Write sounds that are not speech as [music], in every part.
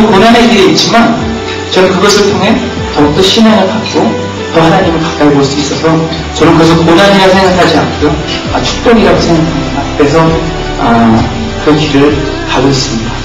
그 고난의 길이 있지만 저는 그것을 통해 더욱더 신앙을 갖고 더 하나님을 가까이 볼 수 있어서 저는 그것을 고난이라 생각하지 않고요. 아, 축복이라고 생각합니다. 그래서 아, 그 길을 가고 있습니다.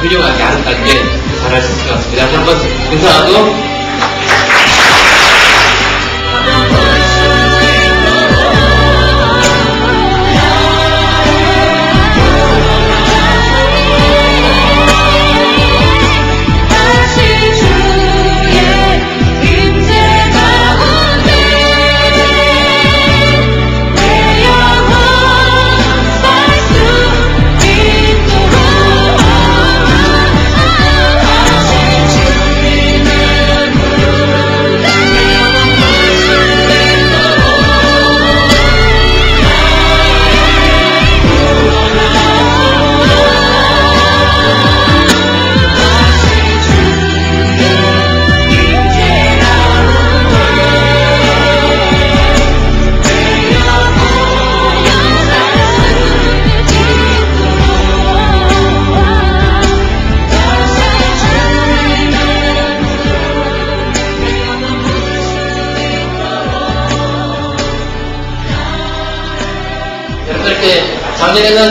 훌륭하게 아름답게 잘할 수 있을 것 같습니다. 한번 인사하고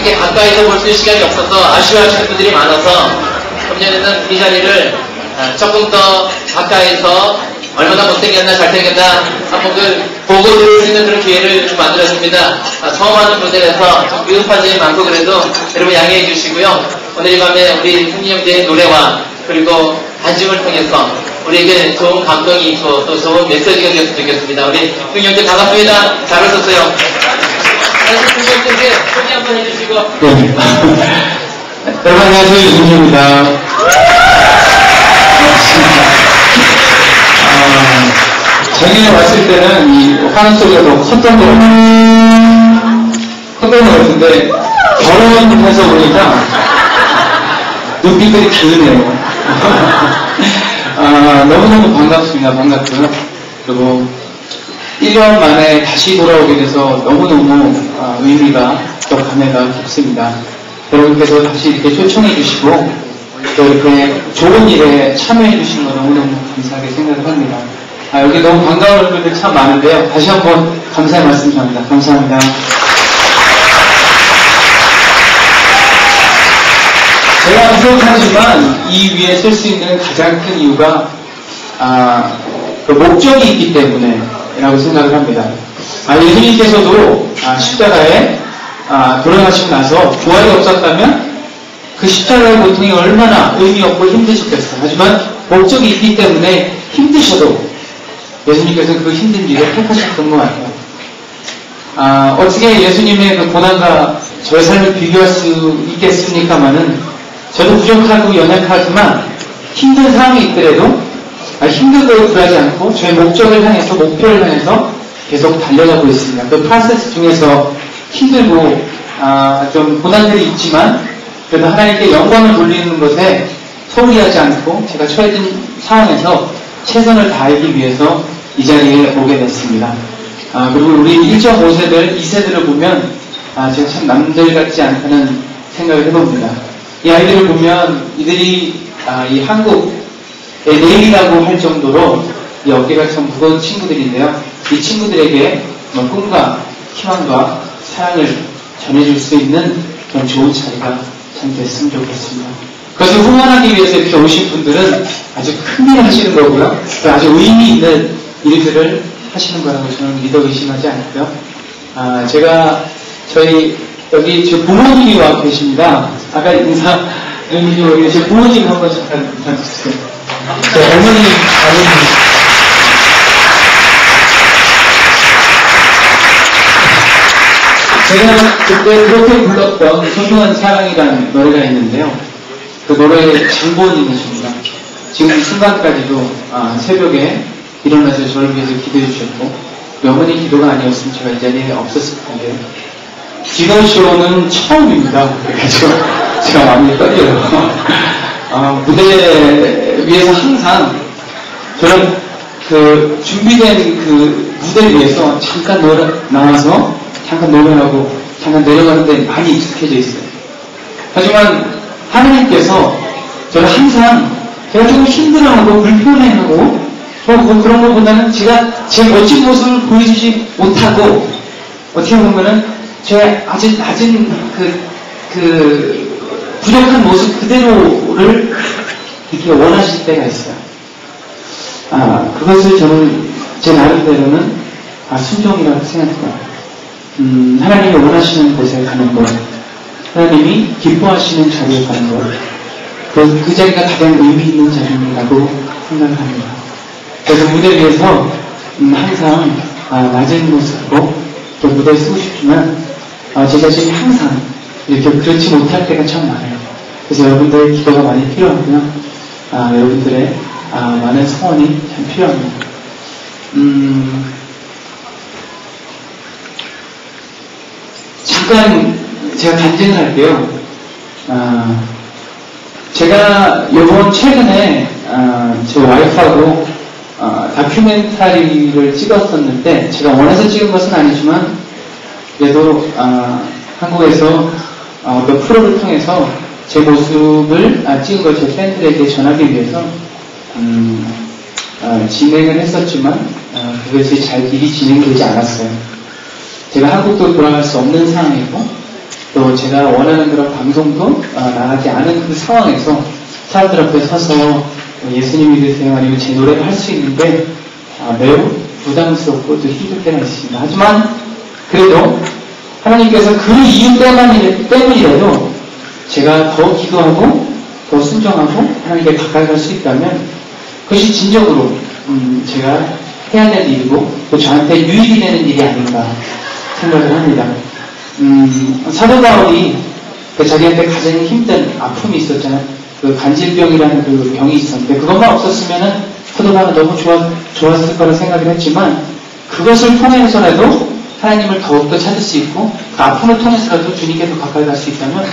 이렇게 가까이서 볼 수 있는 시간이 없어서 아쉬워하시는 분들이 많아서 금년에는 이 자리를 아, 조금 더 가까이서 얼마나 못생겼나 잘생겼나 한번 그 보고 들을 수 있는 그런 기회를 좀 만들었습니다. 아, 처음 하는 미흡한 점이 많고 그래도 여러분 양해해 주시고요. 오늘 이 밤에 우리 승리 형제의 노래와 그리고 간증을 통해서 우리에게 좋은 감동이 있고 또 좋은 메시지가 되었으면 좋겠습니다. 우리 승리 형제 반갑습니다. 잘 오셨어요. 다시 승리 형제에게 소개 한번 해주시고 네. [laughs] 여러분 안녕하세요 유승입니다. 아, 작년에 왔을 때는 이 화는 소리가 너무 컸던 것 같아요. 컸던 것 같은데 결혼해서 보니까 눈빛들이 다르네요. [laughs] 아, 너무너무 반갑습니다. 반갑고요. 그리고 1년 만에 다시 돌아오게 돼서 너무너무 아, 의미가 또 감회가 깊습니다. 여러분께서 다시 이렇게 초청해 주시고 또 이렇게 좋은 일에 참여해 주신 거 너무너무 감사하게 생각을 합니다. 아, 여기 너무 반가운 얼굴들 참 많은데요. 다시 한번 감사의 말씀 전합니다. 감사합니다. 제가 부족하지만 이 위에 설수 있는 가장 큰 이유가 아, 그 목적이 있기 때문에 라고 생각을 합니다. 아, 예수님께서도 아, 십자가에 아, 돌아가시고 나서 부활이 없었다면 그 십자가의 고통이 얼마나 의미 없고 힘드셨겠어요. 하지만 목적이 있기 때문에 힘드셔도 예수님께서 그 힘든 일을 택하셨던 것 같아요. 아, 어떻게 예수님의 그 고난과 저의 삶을 비교할 수 있겠습니까마는 저도 부족하고 연약하지만 힘든 상황이 있더라도 아, 힘들고 굴하지 않고 저의 목적을 향해서 목표를 향해서 계속 달려가고 있습니다. 그 프로세스 중에서 힘들고 아, 좀 고난들이 있지만 그래도 하나님께 영광을 돌리는 것에 소홀히하지 않고 제가 처해진 상황에서 최선을 다하기 위해서 이 자리에 오게 됐습니다. 아, 그리고 우리 1.5세들, 2세들을 보면 아, 제가 참 남들 같지 않다는 생각을 해봅니다. 이 아이들을 보면 이들이 아, 이 한국 의 내일이라고 할 정도로 이 어깨가 참 무거운 친구들인데요. 이 친구들에게 뭐 꿈과 희망과 사랑을 전해줄 수 있는 그런 좋은 자리가 참 됐으면 좋겠습니다. 그것을 후원하기 위해서 이렇게 오신 분들은 아주 큰 일을 하시는 거고요. 또 아주 의미 있는 일들을 하시는 거라고 저는 믿어 의심하지 않고요. 아, 제가 저희 여기 제 부모님이 와 계십니다. 아까 인사 드리고 제 부모님 한번 잠깐 인사주세요. 제 어머니, 아버님. 제가 그때 그렇게 불렀던 소중한 사랑이라는 노래가 있는데요. 그 노래의 장본인이십니다. 지금 이 순간까지도 아, 새벽에 일어나서 저를 위해서 기도해 주셨고 어머니 기도가 아니었으면 제가 이 자리에 없었을 텐데 디너쇼는 처음입니다. 그래가지고 제가 마음이 떨려요. 아, 무대 위에서 항상 저는 그 준비된 그 무대 위에서 잠깐 노래 나와서 잠깐 노래하고 잠깐 내려가는데 많이 익숙해져 있어요. 하지만 하나님께서 저를 항상 제가 좀 힘들어하고 불편해하고 뭐, 뭐 그런 것보다는 제가 제 멋진 모습을 보여주지 못하고 어떻게 보면은 제 아주 낮은 그, 그 부족한 모습 그대로를 이렇게 원하실 때가 있어요. 아, 그것을 저는 제 나름대로는 아, 순종이라고 생각해요. 음, 하나님이 원하시는 곳에 가는 것, 하나님이 기뻐하시는 자리에 가는 것, 그, 그 자리가 가장 의미 있는 자리라고 생각합니다. 그래서 무대 위에서 음, 항상 아, 낮은 모습으로 또 무대에 서고 싶지만 아, 제 자신이 항상 이렇게 그렇지 못할 때가 참 많아요. 그래서 여러분들의 기도가 많이 필요하고요. 아, 여러분들의 아, 많은 소원이 참 필요합니다. 음, 잠깐 제가 단증을 할게요. 아, 제가 이번 최근에 아, 제 와이프하고 아, 다큐멘터리를 찍었었는데 제가 원해서 찍은 것은 아니지만 그래도 아, 한국에서 아, 어떤 프로를 통해서 제 모습을 아, 찍은 걸 제 팬들에게 전하기 위해서 음, 아, 진행을 했었지만 아, 그것이 잘 일이 진행되지 않았어요. 제가 한국도 돌아갈 수 없는 상황이고 또 제가 원하는 그런 방송도 어, 나가지 않은 그 상황에서 사람들 앞에 서서 예수님 믿으세요 아니면 제 노래를 할 수 있는데 아, 매우 부담스럽고 또 힘들 때가 있습니다. 하지만 그래도 하나님께서 그 이유 때문이- 때문이라도 제가 더 기도하고 더 순종하고 하나님께 가까이 갈 수 있다면 그것이 진정으로 음, 제가 해야 될 일이고 또 저한테 유익이 되는 일이 아닌가 생각을 합니다. 음, 사도 바울이 그 자기한테 가장 힘든 아픔이 있었잖아요. 그 간질병이라는 그 병이 있었는데 그것만 없었으면은 사도 바울은 너무 좋았, 좋았을 거라 생각을 했지만 그것을 통해서라도 하나님을 더욱더 찾을 수 있고 그 아픔을 통해서라도 주님께 더 가까이 갈 수 있다면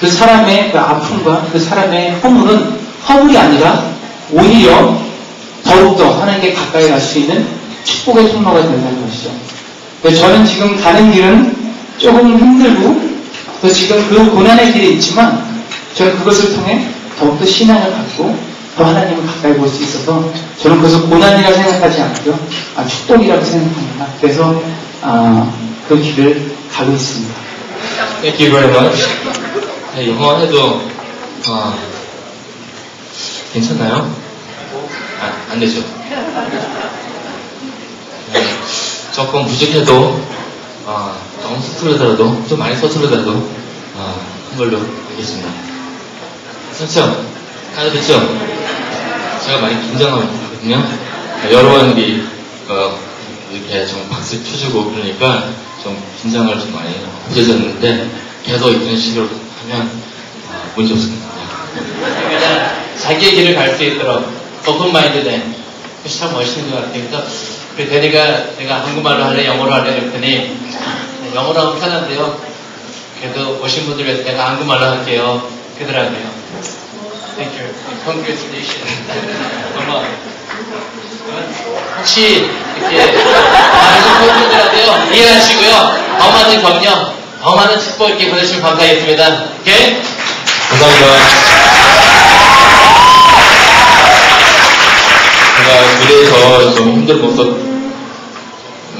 그 사람의 그 아픔과 그 사람의 허물은 허물이 아니라 오히려 더욱더 하나님께 가까이 갈 수 있는 축복의 통로가 된다는 것이죠. 그래서 저는 지금 가는 길은 조금 힘들고 또 지금 그 고난의 길이 있지만 저는 그것을 통해 더욱더 신앙을 갖고 더 하나님을 가까이 볼 수 있어서 저는 그것을 고난이라 생각하지 않고요. 아, 축복이라고 생각합니다. 그래서 아, 그 길을 가고 있습니다. Thank you very much. 네, 영어 해도 어, 괜찮나요? 아, 안 되죠. 네, 조금 부족해도 어, 조금 서투르더라도 좀 많이 서투르더라도 어, 한 걸로 하겠습니다. 그렇죠? 알아듣죠? 제가 많이 긴장하고 있거든요. 여러 번이 어, 이렇게 좀 박수 쳐주고 그러니까 좀 긴장을 좀 많이 해졌는데 계속 이런 식으로 하면 어, 문제 없습니다. 그러니까 자기의 길을 갈 수 있도록 오픈 마인드된 그것이 참 멋있는 것 같아요. 그래서 그 대리가 내가 한국말로 할래 영어로 할래 그랬더니 네, 영어로 하면 편한데요. 그래도 오신 분들 위해서 내가 한국말로 할게요. 그러더라고요. Thank you. Congratulations. 고마워요. 혹시 이렇게 많으신 팬분들한테요 이해하시고요. 더 많은 격려, 더 많은 축복 이렇게 보내주시면 감사하겠습니다. 오케이? 감사합니다. 제가 무대에서 좀 모습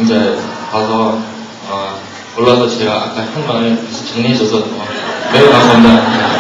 이제 봐서 어, 올라서 제가 아까 한 말을 정리해줘서 어, 매우 감사합니다.